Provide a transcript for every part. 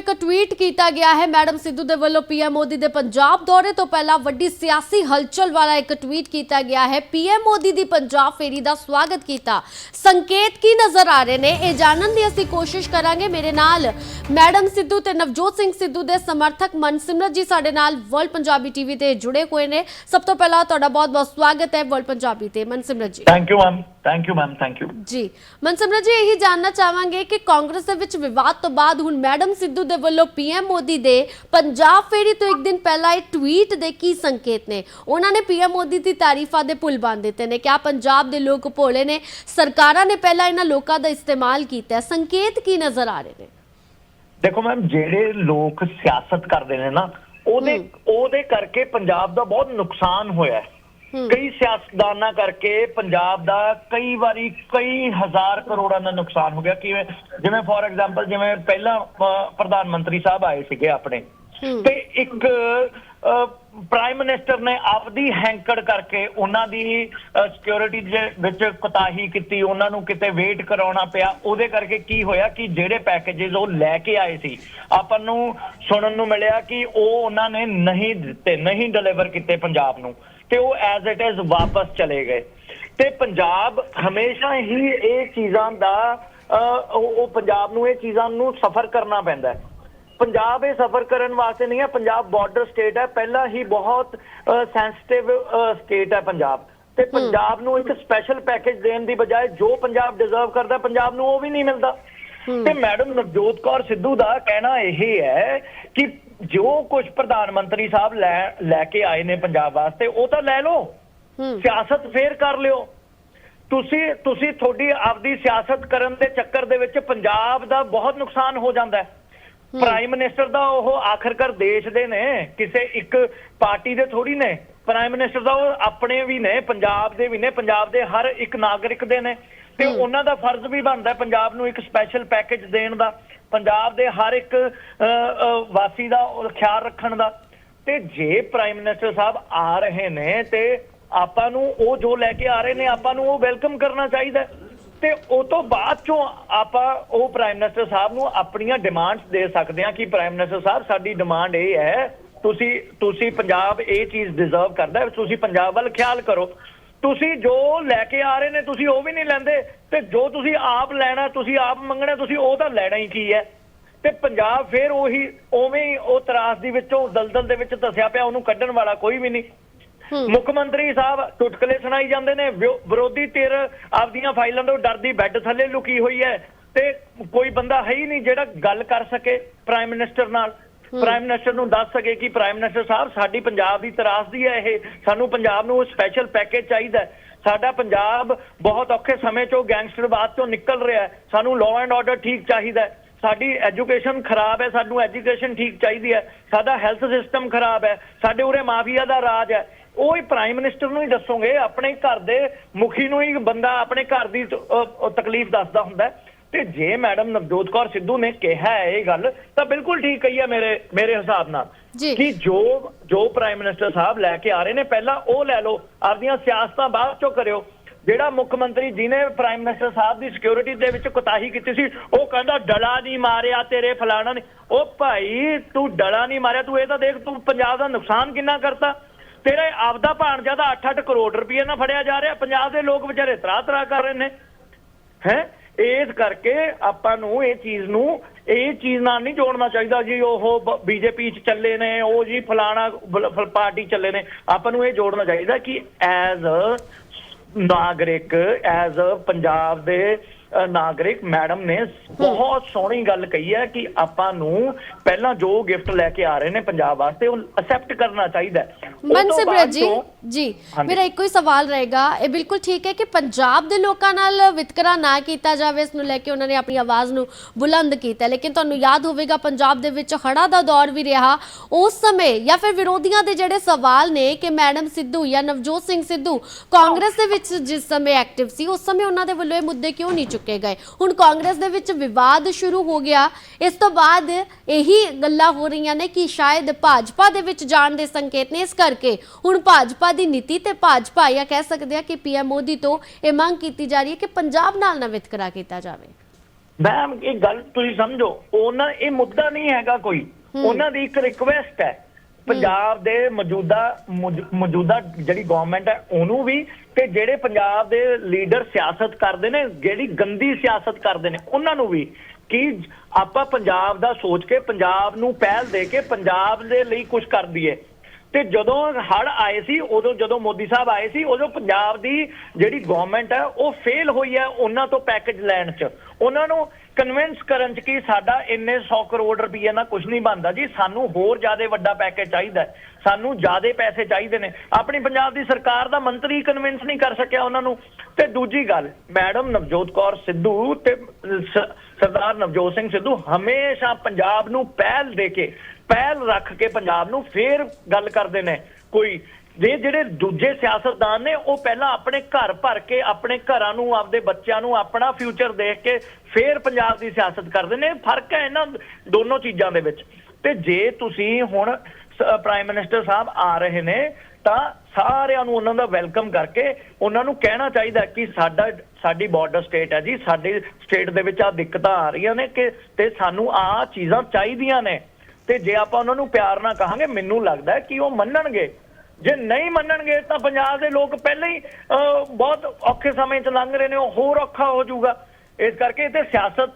ਇੱਕ ਟਵੀਟ ਕੀਤਾ ਗਿਆ ਹੈ। ਮੈਡਮ ਸਿੱਧੂ ਦੇ ਵੱਲੋਂ ਪੀਐਮ ਮੋਦੀ ਦੇ ਪੰਜਾਬ ਦੌਰੇ ਤੋਂ ਪਹਿਲਾਂ ਵੱਡੀ ਸਿਆਸੀ ਹਲਚਲ ਵਾਲਾ ਇੱਕ ਟਵੀਟ ਕੀਤਾ ਗਿਆ ਹੈ। ਪੀਐਮ ਮੋਦੀ ਦੀ ਪੰਜਾਬ ਫੇਰੀ ਦਾ ਸਵਾਗਤ ਕੀਤਾ। ਸੰਕੇਤ ਕੀ ਨਜ਼ਰ ਆ ਰਹੇ ਨੇ? ਇਹ ਜਾਣਨ ਦੀ ਅਸੀਂ ਕੋਸ਼ਿਸ਼ ਕਰਾਂਗੇ। ਮੇਰੇ ਨਾਲ ਮੈਡਮ ਸਿੱਧੂ ਤੇ ਨਵਜੋਤ ਸਿੰਘ ਸਿੱਧੂ ਦੇ ਸਮਰਥਕ ਮਨਸਿਮਰਤ ਜੀ ਸਾਡੇ ਨਾਲ ਵਰਲਡ ਪੰਜਾਬੀ ਟੀਵੀ ਤੇ ਜੁੜੇ ਹੋਏ ਨੇ। ਸਭ ਤੋਂ ਪਹਿਲਾਂ ਤੁਹਾਡਾ ਬਹੁਤ-ਬਹੁਤ ਸਵਾਗਤ ਹੈ ਵਰਲਡ ਪੰਜਾਬੀ ਤੇ। Mansimrat ji. Thank you ma'am thank you ma'am thank you ji. Mansimrat ji ਇਹੀ ਜਾਨਣਾ ਚਾਹਾਂਗੇ ਕਿ ਕਾਂਗਰਸ ਦੇ ਵਿੱਚ ਵਿਵਾਦ ਤੋਂ ਬਾਅਦ ਹੁਣ ਮੈਡਮ ਸਿੱਧੂ ਦੇ ਵੱਲੋਂ ਪੀਐਮ ਮੋਦੀ ਦੇ ਪੰਜਾਬ ਫੇਰੀ ਤੋਂ ਇੱਕ ਦਿਨ ਪਹਿਲਾਂ ਇਹ ਟਵੀਟ ਦੇ ਕੀ ਸੰਕੇਤ ਨੇ? ਉਹਨਾਂ ਨੇ ਪੀਐਮ ਮੋਦੀ ਦੀ ਤਾਰੀਫਾਂ ਦੇ ਪੁੱਲ ਬੰਨ ਦਿੱਤੇ ਨੇ। ਕਿਹਾ ਪੰਜਾਬ ਦੇ ਲੋਕ ਭੋਲੇ ਨੇ? ਸਰਕਾਰਾਂ ਨੇ ਪਹਿਲਾਂ ਇਹਨਾਂ ਲੋਕਾਂ ਦਾ ਇਸਤੇਮਾਲ ਕੀਤਾ ਸੰਕੇਤ ਕੀ ਨਜ਼ਰ ਆ ਰਹੇ ਨੇ? ਦੇਖੋ ਮੈਮ ਜਿਹੜੇ ਲੋਕ ਸਿਆਸਤ ਕਰਦੇ ਨੇ ਨਾ ਉਹਦੇ ਉਹਦੇ ਕਰਕੇ ਪੰਜਾਬ ਦਾ ਬਹੁਤ ਨੁਕਸਾਨ ਹੋਇਆ ਹੂੰ। ਕਈ ਸਿਆਸਤਦਾਨਾਂ ਕਰਕੇ ਪੰਜਾਬ ਦਾ ਕਈ ਵਾਰੀ ਕਈ ਹਜ਼ਾਰ ਕਰੋੜਾਂ ਦਾ ਨੁਕਸਾਨ ਹੋ ਗਿਆ। ਕਿਵੇਂ ਜਿਵੇਂ ਫੋਰ ਐਗਜ਼ਾਮਪਲ ਜਿਵੇਂ ਪਹਿਲਾਂ ਪ੍ਰਧਾਨ ਮੰਤਰੀ ਸਾਹਿਬ ਆਏ ਸੀਗੇ ਆਪਣੇ। ਤੇ ਇੱਕ ਪ੍ਰਾਈਮ ਮਿਨਿਸਟਰ ਨੇ ਆਪਦੀ ਹੈਂਕੜ ਕਰਕੇ ਉਹਨਾਂ ਦੀ ਸਿਕਿਉਰਿਟੀ ਦੇ ਵਿੱਚ ਕੁਤਾਹੀ ਕੀਤੀ ਉਹਨਾਂ ਨੂੰ ਕਿਤੇ ਵੇਟ ਕਰਾਉਣਾ ਪਿਆ। ਉਹਦੇ ਕਰਕੇ ਕੀ ਹੋਇਆ ਕਿ ਜਿਹੜੇ ਪੈਕੇजेस ਉਹ ਲੈ ਕੇ ਆਏ ਸੀ ਆਪਾਂ ਨੂੰ ਸੁਣਨ ਨੂੰ ਮਿਲਿਆ ਕਿ ਉਹ ਉਹਨਾਂ ਨੇ ਨਹੀਂ ਦਿੱਤੇ ਨਹੀਂ ਡਿਲੀਵਰ ਕੀਤੇ ਪੰਜਾਬ ਨੂੰ। ਤੇ ਉਹ ਐਜ਼ ਇਟ ਇਜ਼ ਵਾਪਸ ਚਲੇ ਗਏ। ਤੇ ਪੰਜਾਬ ਹਮੇਸ਼ਾ ਹੀ ਇਹ ਚੀਜ਼ਾਂ ਦਾ ਅਹ, ਉਹ ਉਹ ਪੰਜਾਬ ਨੂੰ ਇਹ ਚੀਜ਼ਾਂ ਨੂੰ ਸਫਰ ਕਰਨਾ ਪੈਂਦਾ ਹੈ। ਪੰਜਾਬ ਇਹ ਸਫਰ ਕਰਨ ਵਾਸਤੇ ਨਹੀਂ ਹੈ ਪੰਜਾਬ ਬਾਰਡਰ ਸਟੇਟ ਹੈ ਪਹਿਲਾਂ ਹੀ ਬਹੁਤ ਸੈਂਸਿਟਿਵ ਸਟੇਟ ਹੈ ਪੰਜਾਬ। ਤੇ ਪੰਜਾਬ ਨੂੰ ਇੱਕ ਸਪੈਸ਼ਲ ਪੈਕੇਜ ਦੇਣ ਦੀ ਬਜਾਏ ਜੋ ਪੰਜਾਬ ਡਿਜ਼ਰਵ ਕਰਦਾ ਪੰਜਾਬ ਨੂੰ ਉਹ ਵੀ ਨਹੀਂ ਮਿਲਦਾ। ਤੇ ਮੈਡਮ ਨਵਜੋਤ ਕੌਰ ਸਿੱਧੂ ਦਾ ਕਹਿਣਾ ਇਹ ਹੈ ਕਿ ਜੋ ਕੁਝ ਪ੍ਰਧਾਨ ਮੰਤਰੀ ਸਾਹਿਬ ਲੈ ਲੈ ਕੇ ਆਏ ਨੇ ਪੰਜਾਬ ਵਾਸਤੇ ਉਹ ਤਾਂ ਲੈ ਲਓ। ਸਿਆਸਤ ਫੇਰ ਕਰ ਲਿਓ। ਤੁਸੀਂ ਤੁਸੀਂ ਤੁਹਾਡੀ ਆਪਦੀ ਸਿਆਸਤ ਕਰਨ ਦੇ ਚੱਕਰ ਦੇ ਵਿੱਚ ਪੰਜਾਬ ਦਾ ਬਹੁਤ ਨੁਕਸਾਨ ਹੋ ਜਾਂਦਾ ਹੈ। ਪ੍ਰਾਈਮ ਮਿਨਿਸਟਰ ਦਾ ਉਹ ਆਖਰਕਾਰ ਦੇਸ਼ ਦੇ ਨੇ ਕਿਸੇ ਇੱਕ ਪਾਰਟੀ ਦੇ ਥੋੜੀ ਨੇ। ਪ੍ਰਾਈਮ ਮਿਨਿਸਟਰ ਦਾ ਉਹ ਆਪਣੇ ਵੀ ਨੇ ਪੰਜਾਬ ਦੇ ਵੀ ਨੇ ਪੰਜਾਬ ਦੇ ਹਰ ਇੱਕ ਨਾਗਰਿਕ ਦੇ ਨੇ। ਤੇ ਉਹਨਾਂ ਦਾ ਫਰਜ਼ ਵੀ ਬਣਦਾ ਪੰਜਾਬ ਨੂੰ ਇੱਕ ਸਪੈਸ਼ਲ ਪੈਕੇਜ ਦੇਣ ਦਾ ਪੰਜਾਬ ਦੇ ਹਰ ਇੱਕ ਵਾਸੀ ਦਾ ਖਿਆਲ ਰੱਖਣ ਦਾ। ਤੇ ਜੇ ਪ੍ਰਾਈਮ ਮਿਨਿਸਟਰ ਸਾਹਿਬ ਆ ਰਹੇ ਨੇ ਤੇ ਆਪਾਂ ਨੂੰ ਉਹ ਜੋ ਲੈ ਕੇ ਆ ਰਹੇ ਨੇ ਆਪਾਂ ਨੂੰ ਉਹ ਵੈਲਕਮ ਕਰਨਾ ਚਾਹੀਦਾ। ਤੇ ਉਹ ਤੋਂ ਬਾਅਦ ਚੋਂ ਆਪਾਂ ਉਹ ਪ੍ਰਾਈਮ ਮਿਨਿਸਟਰ ਸਾਹਿਬ ਨੂੰ ਆਪਣੀਆਂ ਡਿਮਾਂਡਸ ਦੇ ਸਕਦੇ ਹਾਂ ਕਿ ਪ੍ਰਾਈਮ ਮਿਨਿਸਟਰ ਸਾਹਿਬ, ਸਾਡੀ ਡਿਮਾਂਡ ਇਹ ਹੈ, ਤੁਸੀਂ ਤੁਸੀਂ ਪੰਜਾਬ ਇਹ ਚੀਜ਼ ਡਿਜ਼ਰਵ ਕਰਦਾ ਤੁਸੀਂ ਪੰਜਾਬ ਵੱਲ ਖਿਆਲ ਕਰੋ। ਤੁਸੀਂ ਜੋ ਲੈ ਕੇ ਆ ਰਹੇ ਨੇ, ਤੁਸੀਂ ਉਹ ਵੀ ਨਹੀਂ ਲੈਂਦੇ, ਤੇ ਜੋ ਤੁਸੀਂ ਆਪ ਲੈਣਾ, ਤੁਸੀਂ ਆਪ ਮੰਗਣਾ, ਤੁਸੀਂ ਉਹ ਤਾਂ ਲੈਣਾ ਹੀ ਕੀ ਹੈ? ਤੇ ਪੰਜਾਬ ਫੇਰ ਉਹੀ, ਉਵੇਂ ਹੀ ਉਹ ਤਰਾਸ ਦੀ ਵਿੱਚੋਂ, ਦਲਦਲ ਦੇ ਵਿੱਚ ਦੱਸਿਆ ਪਿਆ, ਉਹਨੂੰ ਕੱਢਣ ਵਾਲਾ ਕੋਈ ਵੀ ਨਹੀਂ। ਮੁੱਖ ਮੰਤਰੀ ਸਾਹਿਬ ਚੁਟਕਲੇ ਸੁਣਾਈ ਜਾਂਦੇ ਨੇ ਵਿਰੋ- ਵਿਰੋਧੀ ਧਿਰ ਆਪਦੀਆਂ ਫਾਈਲਾਂ ਤੋਂ ਡਰਦੀ ਬੈੱਡ ਥੱਲੇ ਲੁਕੀ ਹੋਈ ਹੈ ਤੇ ਕੋਈ ਬੰਦਾ ਹੈ ਹੀ ਨਹੀਂ ਜਿਹੜਾ ਗੱਲ ਕਰ ਸਕੇ ਪ੍ਰਾਈਮ ਮਿਨਿਸਟਰ ਨਾਲ। ਪ੍ਰਾਈਮ ਮਿਨਿਸਟਰ ਨੂੰ ਦੱਸ ਸਕੇ ਕਿ ਪ੍ਰਾਈਮ ਮਿਨਿਸਟਰ ਸਾਹਿਬ ਸਾਡੀ ਪੰਜਾਬ ਦੀ ਤਰਾਸਦੀ ਹੈ ਇਹ। ਸਾਨੂੰ ਪੰਜਾਬ ਨੂੰ ਸਪੈਸ਼ਲ ਪੈਕੇਜ ਚਾਹੀਦਾ। ਸਾਡਾ ਪੰਜਾਬ ਬਹੁਤ ਔਖੇ ਸਮੇਂ ਚੋਂ ਗੈਂਗਸਟਰਵਾਦ ਤੋਂ ਨਿਕਲ ਰਿਹਾ ਹੈ। ਸਾਨੂੰ ਲਾਅ ਐਂਡ ਆਰਡਰ ਠੀਕ ਚਾਹੀਦਾ ਹੈ। ਸਾਡੀ ਐਜੂਕੇਸ਼ਨ ਖਰਾਬ ਹੈ ਸਾਨੂੰ ਐਜੂਕੇਸ਼ਨ ਠੀਕ ਚਾਹੀਦੀ ਹੈ। ਸਾਡਾ ਹੈਲਥ ਸਿਸਟਮ ਖਰਾਬ ਹੈ। ਸਾਡੇ ਉਰੇ ਮਾਫੀਆ ਦਾ ਰਾਜ ਹੈ। ਉਹ ਹੀ ਪ੍ਰਾਈਮ ਮਿਨਿਸਟਰ ਨੂੰ ਹੀ ਦੱਸੋਗੇ ਆਪਣੇ ਘਰ ਦੇ ਮੁਖੀ ਨੂੰ ਹੀ ਬੰਦਾ ਆਪਣੇ ਘਰ ਦੀ ਤਕਲੀਫ ਦੱਸਦਾ ਹੁੰਦਾ। ਤੇ ਜੇ ਮੈਡਮ ਨਵਜੋਤ ਕੌਰ ਸਿੱਧੂ ਨੇ ਕਿਹਾ ਹੈ ਇਹ ਗੱਲ ਤਾਂ ਬਿਲਕੁਲ ਠੀਕ ਕਹੀ ਹੈ ਮੇਰੇ ਮੇਰੇ ਹਿਸਾਬ ਨਾਲ ਜੀ। ਕਿ ਜੋ ਜੋ ਪ੍ਰਾਈਮ ਮਿਨਿਸਟਰ ਸਾਹਿਬ ਲੈ ਕੇ ਆ ਰਹੇ ਨੇ ਪਹਿਲਾਂ ਉਹ ਲੈ ਲਓ ਆਪਦੀਆਂ ਸਿਆਸਤਾਂ ਬਾਅਦ ਚੋਂ ਕਰਿਓ ਜਿਹੜਾ ਮੁੱਖ ਮੰਤਰੀ ਜਿਹਨੇ ਪ੍ਰਾਈਮ ਮਿਨਿਸਟਰ ਸਾਹਿਬ ਦੀ ਸਿਕਿਉਰਿਟੀ ਦੇ ਵਿੱਚ ਕੁਤਾਹੀ ਕੀਤੀ ਸੀ ਉਹ ਕਹਿੰਦਾ ਡਲਾ ਨਹੀਂ ਮਾਰਿਆ ਤੇਰੇ ਫਲਾਣਾ ਨੇ ਉਹ ਭਾਈ ਤੂੰ ਡਲਾ ਨਹੀਂ ਮਾਰਿਆ ਤੂੰ ਇਹ ਤਾਂ ਦੇਖ ਤੂੰ ਪੰਜਾਬ ਦਾ ਨੁਕਸਾਨ ਕਿੰਨਾ ਕਰਤਾ ਤੇਰੇ ਆਪਦਾ ਭਾਣਜਾ ਦਾ 8-8 ਕਰੋੜ ਰੁਪਏ ਨਾਲ ਫੜਿਆ ਜਾ ਰਿਹਾ ਪੰਜਾਬ ਦੇ ਲੋਕ ਵਿਚਾਰੇ ਤਰਾ ਤਰਾ ਕਰ ਰਹੇ ਨੇ। ਹੈ? ਇਸ ਕਰਕੇ ਆਪਾਂ ਨੂੰ ਇਹ ਚੀਜ਼ ਨੂੰ, ਇਹ ਚੀਜ਼ ਨਾਲ ਨਹੀਂ ਜੋੜਨਾ ਚਾਹੀਦਾ ਜੀ, ਉਹ ਬੀਜੇਪੀ ਚ ਚੱਲੇ ਨੇ, ਉਹ ਜੀ ਫਲਾਣਾ ਪਾਰਟੀ ਚੱਲੇ ਨੇ। ਆਪਾਂ ਨੂੰ ਇਹ ਜੋੜਨਾ ਚਾਹੀਦਾ ਕਿ ਐਜ਼ ਨਾਗਰਿਕ, ਐਜ਼ ਅ ਪੰਜਾਬ ਦੇ ਨਾਗਰਿਕ ਮੈਡਮ ਨੇ ਬਹੁਤ ਸੋਹਣੀ ਗੱਲ ਕਹੀ ਹੈ ਕਿ ਆਪਾਂ ਨੂੰ ਪਹਿਲਾਂ ਜੋ ਗਿਫਟ ਲੈ ਕੇ ਆ ਰਹੇ ਨੇ ਪੰਜਾਬ ਵਾਸਤੇ, ਉਹ ਅਸੈਪਟ ਕਰਨਾ ਚਾਹੀਦਾ ਮਨਸਿਮਰਤ ਜੀ ਜੀ। ਮੇਰਾ ਇੱਕੋ ਹੀ ਸਵਾਲ ਰਹੇਗਾ ਇਹ ਬਿਲਕੁਲ ਠੀਕ ਹੈ ਕਿ ਪੰਜਾਬ ਦੇ ਲੋਕਾਂ ਨਾਲ ਵਿਤਕਰਾ ਨਾ ਕੀਤਾ ਜਾਵੇ ਇਸ ਨੂੰ ਲੈ ਕੇ ਉਹਨਾਂ ਨੇ ਆਪਣੀ ਆਵਾਜ਼ ਨੂੰ ਬੁਲੰਦ ਕੀਤਾ ਲੇਕਿਨ ਤੁਹਾਨੂੰ ਯਾਦ ਹੋਵੇਗਾ ਪੰਜਾਬ ਦੇ ਵਿੱਚ ਹੜਾ ਦਾ ਦੌਰ ਵੀ ਰਿਹਾ ਉਸ ਸਮੇਂ ਜਾਂ ਫਿਰ ਵਿਰੋਧੀਆਂ ਦੇ ਜਿਹੜੇ ਸਵਾਲ ਨੇ ਕਿ ਮੈਡਮ ਸਿੱਧੂ ਜਾਂ ਨਵਜੋਤ ਸਿੰਘ ਸਿੱਧੂ ਕਾਂਗਰਸ ਦੇ ਵਿੱਚ ਜਿਸ ਸਮੇਂ ਐਕਟਿਵ ਸੀ ਉਸ ਸਮੇਂ ਉਹਨਾਂ ਦੇ ਵੱਲੋਂ ਇਹ ਮੁੱਦੇ ਕਿਉਂ ਨਹੀਂ ਚੁੱਕੇ ਗਏ ਹੁਣ ਕਾਂਗਰਸ ਦੇ ਵਿੱਚ ਵਿਵਾਦ ਸ਼ੁਰੂ ਹੋ ਗਿਆ ਇਸ ਤੋਂ ਬਾਅਦ ਇਹੀ ਗੱਲਾਂ ਹੋ ਰਹੀਆਂ ਨੇ ਕਿ ਸ਼ਾਇਦ ਭਾਜਪਾ ਦੇ ਵਿੱਚ ਜਾਣ ਦੇ ਸੰਕੇਤ ਨੇ ਇਸ ਕਰਕੇ ਹੁਣ ਭਾਜਪਾ ਦੀ ਨੀਤੀ ਤੇ ਭਾਜਪਾ ਜਾਂ ਕਹਿ ਸਕਦੇ ਆ ਕਿ ਪੀਐਮ ਮੋਦੀ ਤੋਂ ਇਹ ਮੰਗ ਕੀਤੀ ਜਾ ਰਹੀ ਹੈ ਕਿ ਪੰਜਾਬ ਨਾਲ ਨਾ ਵਿਤਕਰਾ ਕੀਤਾ ਜਾਵੇ। ਮੈਮ ਇਹ ਗੱਲ ਤੁਸੀਂ ਸਮਝੋ ਉਹਨਾਂ ਇਹ ਮੁੱਦਾ ਨਹੀਂ ਹੈਗਾ ਕੋਈ। ਉਹਨਾਂ ਦੀ ਇੱਕ ਰਿਕੁਐਸਟ ਹੈ। ਪੰਜਾਬ ਦੇ ਮੌਜੂਦਾ ਮੌਜ- ਮੌਜੂਦਾ ਜਿਹੜੀ ਗਵਰਨਮੈਂਟ ਹੈ ਉਹਨੂੰ ਵੀ ਤੇ ਜਿਹੜੇ ਪੰਜਾਬ ਦੇ ਲੀਡਰ ਸਿਆਸਤ ਕਰਦੇ ਨੇ ਜਿਹੜੀ ਗੰਦੀ ਸਿਆਸਤ ਕਰਦੇ ਨੇ ਉਹਨਾਂ ਨੂੰ ਵੀ ਕਿ ਆਪਾਂ ਪੰਜਾਬ ਦਾ ਸੋਚ ਕੇ ਪੰਜਾਬ ਨੂੰ ਪਹਿਲ ਦੇ ਕੇ ਪੰਜਾਬ ਦੇ ਲਈ ਕੁਝ ਕਰ ਦਈਏ। ਤੇ ਜਦੋਂ ਹੜ ਆਏ ਸੀ, ਉਦੋਂ ਜਦੋਂ ਮੋਦੀ ਸਾਹਿਬ ਆਏ ਸੀ, ਉਦੋਂ ਪੰਜਾਬ ਦੀ ਜਿਹੜੀ ਗਵਰਨਮੈਂਟ ਹੈ, ਉਹ ਫੇਲ ਹੋਈ ਹੈ ਉਹਨਾਂ ਤੋਂ ਪੈਕੇਜ ਲੈਣ 'ਚ। ਉਹਨਾਂ ਨੂੰ ਕਨਵਿੰਸ ਕਰਨ 'ਚ ਕਿ ਸਾਡਾ ਇੰਨੇ 100 ਕਰੋੜ ਰੁਪਏ ਨਾਲ ਕੁਝ ਨਹੀਂ ਬਣਦਾ ਜੀ। ਸਾਨੂੰ ਹੋਰ ਜ਼ਿਆਦਾ ਵੱਡਾ ਪੈਕੇਜ ਚਾਹੀਦਾ ਸਾਨੂੰ ਜ਼ਿਆਦਾ ਪੈਸੇ ਚਾਹੀਦੇ ਨੇ। ਆਪਣੀ ਪੰਜਾਬ ਦੀ ਸਰਕਾਰ ਦਾ ਮੰਤਰੀ ਕਨਵਿੰਸ ਨਹੀਂ ਕਰ ਸਕਿਆ ਉਹਨਾਂ ਨੂੰ। ਤੇ ਦੂਜੀ ਗੱਲ, ਮੈਡਮ ਨਵਜੋਤ ਕੌਰ ਸਿੱਧੂ ਤੇ ਸਰਦਾਰ ਨਵਜੋਤ ਸਿੰਘ ਸਿੱਧੂ ਹਮੇਸ਼ਾ ਪੰਜਾਬ ਨੂੰ ਪਹਿਲ ਦੇ ਕੇ, ਪਹਿਲ ਰੱਖ ਕੇ ਪੰਜਾਬ ਨੂੰ ਫੇਰ ਗੱਲ ਕਰਦੇ ਨੇ। ਕੋਈ ਜੇ ਜਿਹੜੇ ਦੂਜੇ ਸਿਆਸਤਦਾਨ ਨੇ, ਉਹ ਪਹਿਲਾਂ ਆਪਣੇ ਘਰ ਭਰ ਕੇ, ਆਪਣੇ ਘਰਾਂ ਨੂੰ, ਆਪਦੇ ਬੱਚਿਆਂ ਨੂੰ, ਆਪਣਾ ਫਿਊਚਰ ਦੇਖ ਕੇ ਫੇਰ ਪੰਜਾਬ ਦੀ ਸਿਆਸਤ ਕਰਦੇ ਨੇ। ਫ਼ਰਕ ਹੈ ਇਹਨਾਂ ਦੋਨੋਂ ਚੀਜ਼ਾਂ ਦੇ ਵਿੱਚ। ਤੇ ਜੇ ਤੁਸੀਂ ਹੁਣ ਪ੍ਰਾਈਮ ਮਿਨਿਸਟਰ ਸਾਹਿਬ ਆ ਰਹੇ ਨੇ, ਤਾਂ ਸਾਰਿਆਂ ਨੂੰ ਉਹਨਾਂ ਦਾ ਵੈਲਕਮ ਕਰਕੇ ਉਹਨਾਂ ਨੂੰ ਕਹਿਣਾ ਚਾਹੀਦਾ ਕਿ ਸਾਡਾ, ਸਾਡੀ ਬਾਰਡਰ ਸਟੇਟ ਹੈ ਜੀ, ਸਾਡੇ ਸਟੇਟ ਦੇ ਵਿੱਚ ਆ ਦਿੱਕਤਾਂ ਆ ਰਹੀਆਂ ਨੇ ਕਿ, ਤੇ ਸਾਨੂੰ ਆ ਚੀਜ਼ਾਂ ਚਾਹੀਦੀਆਂ ਨੇ। ਤੇ ਜੇ ਆਪਾਂ ਉਹਨਾਂ ਨੂੰ ਪਿਆਰ ਨਾਲ ਕਹਾਂਗੇ, ਮੈਨੂੰ ਲੱਗਦਾ ਕਿ ਉਹ ਮੰਨਣਗੇ। ਜੇ ਨਹੀਂ ਮੰਨਣਗੇ ਤਾਂ ਪੰਜਾਬ ਦੇ ਲੋਕ ਪਹਿਲਾਂ ਹੀ ਅਹ, ਬਹੁਤ ਔਖੇ ਸਮੇਂ ਚ ਲੰਘ ਰਹੇ ਨੇ ਉਹ ਹੋਰ ਔਖਾ ਹੋ ਜਾਊਗਾ। ਇਸ ਕਰਕੇ ਇਹ ਤੇ ਸਿਆਸਤ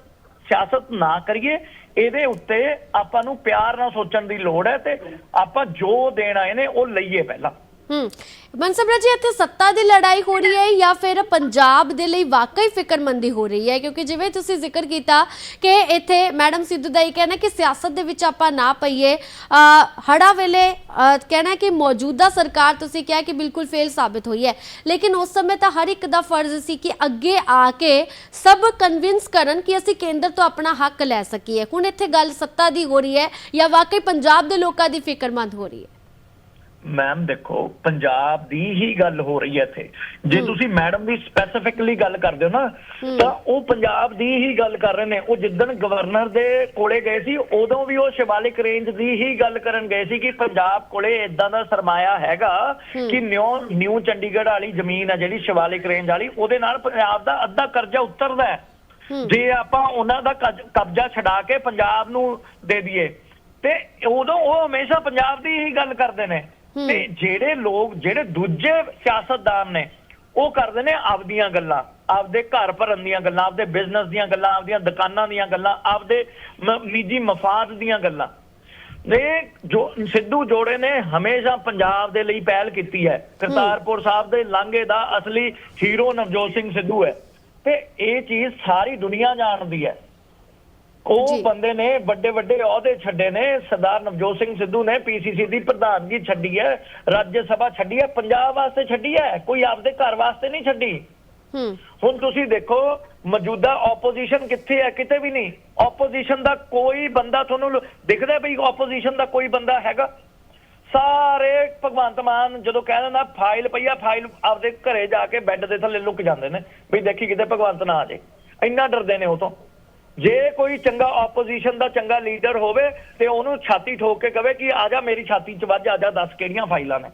ਸਿਆਸਤ ਨਾ ਕਰੀਏ। ਇਹਦੇ ਉੱਤੇ ਆਪਾਂ ਨੂੰ ਪਿਆਰ ਨਾਲ ਸੋਚਣ ਦੀ ਲੋੜ ਹੈ ਤੇ ਆਪਾਂ ਜੋ ਦੇਣ ਆਏ ਨੇ ਉਹ ਲਈਏ ਪਹਿਲਾਂ। ਹੂੰ। ਮਨਸਬਰਾ ਜੀ ਇੱਥੇ ਸੱਤਾ ਦੀ ਲੜਾਈ ਹੋ ਰਹੀ ਹੈ ਜਾਂ ਫਿਰ ਪੰਜਾਬ ਦੇ ਲਈ ਵਾਕਈ ਫਿਕਰਮੰਦੀ ਹੋ ਰਹੀ ਹੈ? ਕਿਉਂਕਿ ਜਿਵੇਂ ਤੁਸੀਂ ਜ਼ਿਕਰ ਕੀਤਾ ਕਿ ਇੱਥੇ ਮੈਡਮ ਸਿੱਧੂ ਦਾ ਇਹ ਕਹਿਣਾ ਕਿ ਸਿਆਸਤ ਦੇ ਵਿੱਚ ਆਪਾਂ ਨਾ ਪਈਏ। ਹੜਾ ਵੇਲੇ ਕਹਿਣਾ ਕਿ ਮੌਜੂਦਾ ਸਰਕਾਰ ਤੁਸੀਂ ਕਿਹਾ ਕਿ ਬਿਲਕੁਲ ਫੇਲ ਸਾਬਿਤ ਹੋਈ ਹੈ। ਲੇਕਿਨ ਉਸ ਸਮੇਂ ਤਾਂ ਹਰ ਇੱਕ ਦਾ ਫਰਜ਼ ਸੀ ਕਿ ਅੱਗੇ ਆ ਕੇ ਸਭ ਕਨਵਿੰਸ ਕਰਨ ਕਿ ਅਸੀਂ ਕੇਂਦਰ ਤੋਂ ਆਪਣਾ ਹੱਕ ਲੈ ਸਕੀਏ। ਹੁਣ ਇੱਥੇ ਗੱਲ ਸੱਤਾ ਦੀ ਹੋ ਰਹੀ ਹੈ ਜਾਂ ਵਾਕਈ ਪੰਜਾਬ ਦੇ ਲੋਕਾਂ ਦੀ ਫਿਕਰਮੰਦ ਹੋ ਰਹੀ ਹੈ? ਮੈਮ ਦੇਖੋ ਪੰਜਾਬ ਦੀ ਹੀ ਗੱਲ ਹੋ ਰਹੀ ਹੈ ਇੱਥੇ। ਜੇ ਤੁਸੀਂ ਮੈਡਮ ਦੀ ਸਪੈਸੀਫਿਕਲੀ ਗੱਲ ਕਰਦੇ ਹੋ ਨਾ ਤਾਂ ਉਹ ਪੰਜਾਬ ਦੀ ਹੀ ਗੱਲ ਕਰ ਰਹੇ ਨੇ। ਉਹ ਜਿੱਦਣ ਗਵਰਨਰ ਦੇ ਕੋਲੇ ਗਏ ਸੀ ਉਦੋਂ ਵੀ ਉਹ ਸ਼ਿਵਾਲਿਕ ਰੇਂਜ ਦੀ ਹੀ ਗੱਲ ਕਰਨ ਗਏ ਸੀ ਕਿ ਪੰਜਾਬ ਕੋਲੇ ਇਦਾਂ ਦਾ ਸਰਮਾਇਆ ਹੈਗਾ ਕਿ ਨਿਊ ਨਿਊ ਚੰਡੀਗੜ੍ਹ ਵਾਲੀ ਜ਼ਮੀਨ ਹੈ ਜਿਹੜੀ ਸ਼ਿਵਾਲਿਕ ਰੇਂਜ ਵਾਲੀ ਉਹਦੇ ਨਾਲ ਪੰਜਾਬ ਦਾ ਅੱਧਾ ਕਰਜ਼ਾ ਉਤਰਦਾ ਹੈ। ਜੇ ਆਪਾਂ ਉਹਨਾਂ ਦਾ ਕਬਜ਼ਾ ਛਡਾ ਕੇ ਪੰਜਾਬ ਨੂੰ ਦੇ ਦਈਏ ਤੇ ਉਦੋਂ ਉਹ ਹਮੇਸ਼ਾ ਪੰਜਾਬ ਦੀ ਹੀ ਗੱਲ ਕਰਦੇ ਨੇ। ਤੇ ਜਿਹੜੇ ਲੋਕ ਜਿਹੜੇ ਦੂਜੇ ਸਿਆਸਤਦਾਨ ਨੇ ਉਹ ਕਰਦੇ ਨੇ ਆਪਦੀਆਂ ਗੱਲਾਂ ਆਪਦੇ ਘਰ ਭਰਨ ਦੀਆਂ ਗੱਲਾਂ ਆਪਦੇ ਬਿਜ਼ਨਸ ਦੀਆਂ ਗੱਲਾਂ ਆਪਦੀਆਂ ਦੁਕਾਨਾਂ ਦੀਆਂ ਗੱਲਾਂ ਆਪਦੇ ਨਿੱਜੀ ਮਫਾਦ ਦੀਆਂ ਗੱਲਾਂ। ਨੇ ਜੋ ਸਿੱਧੂ ਜੋੜੇ ਨੇ ਹਮੇਸ਼ਾ ਪੰਜਾਬ ਦੇ ਲਈ ਪਹਿਲ ਕੀਤੀ ਹੈ। ਕਰਤਾਰਪੁਰ ਸਾਹਿਬ ਦੇ ਲਾਂਘੇ ਦਾ ਅਸਲੀ ਹੀਰੋ ਨਵਜੋਤ ਸਿੰਘ ਸਿੱਧੂ ਹੈ। ਤੇ ਇਹ ਚੀਜ਼ ਸਾਰੀ ਦੁਨੀਆ ਜਾਣਦੀ ਹੈ। ਉਹ। ਬੰਦੇ ਨੇ ਵੱਡੇ ਵੱਡੇ ਅਹੁਦੇ ਛੱਡੇ ਨੇ ਸਰਦਾਰ ਨਵਜੋਤ ਸਿੰਘ ਸਿੱਧੂ ਨੇ ਪੀਸੀਸੀ ਦੀ ਪ੍ਰਧਾਨਗੀ ਛੱਡੀ ਹੈ ਰਾਜ ਸਭਾ ਛੱਡੀ ਹੈ ਪੰਜਾਬ ਵਾਸਤੇ ਛੱਡੀ ਹੈ ਕੋਈ ਆਪਦੇ ਘਰ ਵਾਸਤੇ ਨਹੀਂ ਛੱਡੀ? ਹੁਣ ਤੁਸੀਂ ਦੇਖੋ ਮੌਜੂਦਾ ਆਪੋਜੀਸ਼ਨ ਕਿੱਥੇ ਹੈ ਕਿਤੇ ਵੀ ਨਹੀਂ। ਆਪੋਜੀਸ਼ਨ ਦਾ ਕੋਈ ਬੰਦਾ ਤੁਹਾਨੂੰ ਦਿਖਦਾ ਵੀ ਆਪੋਜੀਸ਼ਨ ਦਾ ਕੋਈ ਬੰਦਾ ਹੈਗਾ? ਸਾਰੇ ਭਗਵੰਤ ਮਾਨ ਜਦੋਂ ਕਹਿ ਦਿੰਦਾ ਫਾਈਲ ਪਈ ਆ ਫਾਈਲ ਆਪਦੇ ਘਰੇ ਜਾ ਕੇ ਬੈੱਡ ਦੇ ਥੱਲੇ ਲੁਕ ਜਾਂਦੇ ਨੇ ਵੀ ਦੇਖੀ ਕਿਤੇ ਭਗਵੰਤ ਨਾ ਆ ਜੇ। ਇੰਨਾ ਡਰਦੇ ਨੇ ਉਹ ਤੋਂ। ਜੇ ਕੋਈ ਚੰਗਾ ਆਪੋਜੀਸ਼ਨ ਦਾ ਚੰਗਾ ਲੀਡਰ ਹੋਵੇ ਤੇ ਉਹਨੂੰ ਛਾਤੀ ਠੋਕ ਕੇ ਕਵੇ ਕਿ ਆ ਜਾ ਮੇਰੀ ਛਾਤੀ 'ਚ ਵੱਜ, ਆ ਜਾ ਦੱਸ ਕਿਹੜੀਆਂ ਫਾਈਲਾਂ ਨੇ।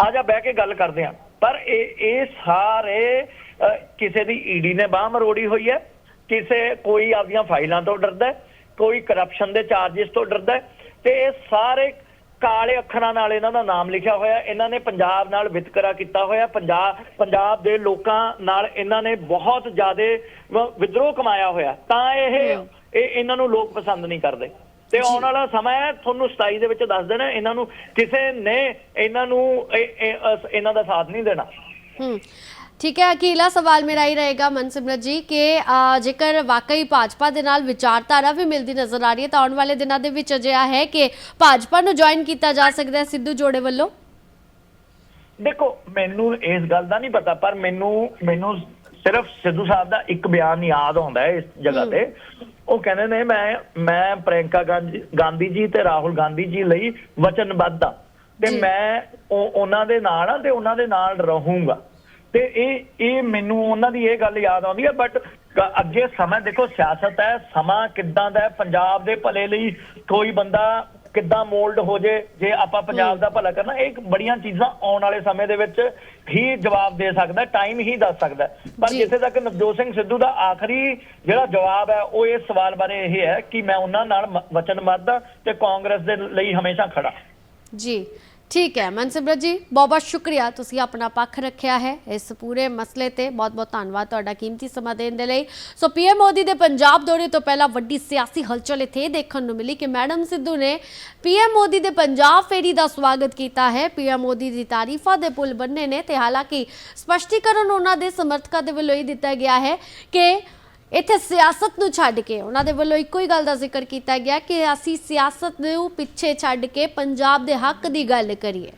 ਆ ਜਾ ਬਹਿ ਕੇ ਗੱਲ ਕਰਦੇ ਆ ਪਰ ਇਹ ਇਹ ਸਾਰੇ ਕਿਸੇ ਦੀ ਈਡੀ ਨੇ ਬਾਹ ਮਰੋੜੀ ਹੋਈ ਹੈ। ਕਿਸੇ, ਕੋਈ ਆਪਦੀਆਂ ਫਾਈਲਾਂ ਤੋਂ ਡਰਦਾ ਕੋਈ ਕਰਪਸ਼ਨ ਦੇ ਚਾਰजेस ਤੋਂ ਡਰਦਾ ਤੇ ਇਹ ਸਾਰੇ ਕਾਲੇ ਅੱਖਰਾਂ ਨਾਲ ਇਹਨਾਂ ਦਾ ਨਾਮ ਲਿਖਿਆ ਹੋਇਆ ਇਹਨਾਂ ਨੇ ਪੰਜਾਬ ਨਾਲ ਵਿਤਕਰਾ ਕੀਤਾ ਹੋਇਆ ਪੰਜਾਬ ਪੰਜਾਬ ਦੇ ਲੋਕਾਂ ਨਾਲ ਇਹਨਾਂ ਨੇ ਬਹੁਤ ਜ਼ਿਆਦਾ ਵਿਦਰੋਹ ਕਮਾਇਆ ਹੋਇਆ ਤਾਂ ਇਹ ਇਹ ਇਹਨਾਂ ਨੂੰ ਲੋਕ ਪਸੰਦ ਨਹੀਂ ਕਰਦੇ। ਤੇ ਆਉਣ ਵਾਲਾ ਸਮਾਂ ਹੈ ਤੁਹਾਨੂੰ 27 ਦੇ ਵਿੱਚ ਦੱਸ ਦੇਣਾ ਇਹਨਾਂ ਨੂੰ ਕਿਸੇ ਨੇ ਇਹਨਾਂ ਨੂੰ ਇਹਨਾਂ ਦਾ ਸਾਥ ਨਹੀਂ ਦੇਣਾ। ਹੂੰ। ਠੀਕ ਹੈ ਅਕੀਲਾ ਸਵਾਲ ਮੇਰਾ ਹੀ ਰਹੇਗਾ ਮਨਸਿਮਰਤ ਜੀ ਕਿ ਜੇਕਰ ਵਾਕਈ ਭਾਜਪਾ ਦੇ ਨਾਲ ਵਿਚਾਰਧਾਰਾ ਵੀ ਮਿਲਦੀ ਨਜ਼ਰ ਆ ਰਹੀ ਹੈ ਤਾਂ ਆਉਣ ਵਾਲੇ ਦਿਨਾਂ ਦੇ ਵਿੱਚ ਅਜਿਹਾ ਹੈ ਕਿ ਭਾਜਪਾ ਨੂੰ ਜੁਆਇਨ ਕੀਤਾ ਜਾ ਸਕਦਾ ਹੈ ਸਿੱਧੂ ਜੋੜੇ ਵੱਲੋਂ? ਦੇਖੋ ਮੈਨੂੰ ਇਸ ਗੱਲ ਦਾ ਨਹੀਂ ਪਤਾ ਪਰ ਮੈਨੂੰ ਮੈਨੂੰ ਸਿਰਫ ਸਿੱਧੂ ਸਾਹਿਬ ਦਾ ਇੱਕ ਬਿਆਨ ਯਾਦ ਆਉਂਦਾ ਹੈ ਇਸ ਜਗ੍ਹਾ ਤੇ। ਉਹ ਕਹਿੰਦੇ ਨੇ ਮੈਂ ਮੈਂ ਪ੍ਰਿਯੰਕਾ ਗਾਂਧੀ ਜੀ ਤੇ ਰਾਹੁਲ ਗਾਂਧੀ ਜੀ ਲਈ ਵਚਨਬੱਧ ਆ ਤੇ। ਮੈਂ ਉਹ ਉਹਨਾਂ ਦੇ ਨਾਲ ਆ ਤੇ ਉਹਨਾਂ ਦੇ ਨਾਲ ਰਹੂੰਗਾ। ਤੇ ਇਹ ਇਹ ਮੈਨੂੰ ਉਹਨਾਂ ਦੀ ਇਹ ਗੱਲ ਯਾਦ ਆਉਂਦੀ ਹੈ ਬਟ ਅੱਗੇ ਸਮਾਂ ਦੇਖੋ ਸਿਆਸਤ ਹੈ ਸਮਾਂ ਕਿੱਦਾਂ ਦਾ ਹੈ ਪੰਜਾਬ ਦੇ ਭਲੇ ਲਈ ਕੋਈ ਬੰਦਾ ਕਿੱਦਾਂ ਮੋਲਡ ਹੋ ਜੇ ਜੇ ਆਪਾਂ ਪੰਜਾਬ ਦਾ ਭਲਾ ਕਰਨਾ ਇਹ ਬੜੀਆਂ ਚੀਜ਼ਾਂ ਆਉਣ ਵਾਲੇ ਸਮੇਂ ਦੇ ਵਿੱਚ ਹੀ ਜਵਾਬ ਦੇ ਸਕਦਾ ਟਾਈਮ ਹੀ ਦੱਸ ਸਕਦਾ। ਪਰ। ਜਿੱਥੇ ਤੱਕ ਨਵਜੋਤ ਸਿੰਘ ਸਿੱਧੂ ਦਾ ਆਖਰੀ ਜਿਹੜਾ ਜਵਾਬ ਹੈ ਉਹ ਇਸ ਸਵਾਲ ਬਾਰੇ ਇਹ ਹੈ ਕਿ ਮੈਂ ਉਹਨਾਂ ਨਾਲ ਵਚਨਬੱਧ ਤੇ ਕਾਂਗਰਸ ਦੇ ਲਈ ਹਮੇਸ਼ਾ ਖੜਾ ਜੀ ਠੀਕ ਹੈ ਮਨਸਿਮਰਤ ਜੀ, ਬਹੁਤ ਬਹੁਤ ਸ਼ੁਕਰੀਆ ਤੁਸੀਂ ਆਪਣਾ ਪੱਖ ਰੱਖਿਆ ਹੈ ਇਸ ਪੂਰੇ ਮਸਲੇ ਤੇ। ਬਹੁਤ ਬਹੁਤ ਧੰਨਵਾਦ ਤੁਹਾਡਾ ਕੀਮਤੀ ਸਮਾਂ ਦੇਣ ਦੇ ਲਈ। ਸੋ ਪੀਐਮ ਮੋਦੀ ਦੇ ਪੰਜਾਬ ਦੌਰੇ ਤੋਂ ਪਹਿਲਾਂ ਵੱਡੀ ਸਿਆਸੀ ਹਲਚਲ ਇੱਥੇ ਇਹ ਦੇਖਣ ਨੂੰ ਮਿਲੀ ਕਿ ਮੈਡਮ ਸਿੱਧੂ ਨੇ ਪੀਐਮ ਮੋਦੀ ਦੇ ਪੰਜਾਬ ਫੇਰੀ ਦਾ ਸਵਾਗਤ ਕੀਤਾ ਹੈ। ਪੀਐਮ ਮੋਦੀ ਦੀ ਤਾਰੀਫਾਂ ਦੇ ਪੁਲ ਬੰਨੇ ਨੇ ਤੇ ਹਾਲਾਂਕਿ ਸਪਸ਼ਟੀਕਰਨ ਉਹਨਾਂ ਦੇ ਸਮਰਥਕਾਂ ਦੇ ਵੱਲੋਂ ਹੀ ਦਿੱਤਾ ਗਿਆ ਹੈ ਕਿ ਇੱਥੇ ਸਿਆਸਤ ਨੂੰ ਛੱਡ ਕੇ, ਉਹਨਾਂ ਦੇ ਵੱਲੋਂ ਇੱਕੋ ਹੀ ਗੱਲ ਦਾ ਜ਼ਿਕਰ ਕੀਤਾ ਗਿਆ ਕਿ ਅਸੀਂ ਸਿਆਸਤ ਨੂੰ ਪਿੱਛੇ ਛੱਡ ਕੇ ਪੰਜਾਬ ਦੇ ਹੱਕ ਦੀ ਗੱਲ ਕਰੀਏ।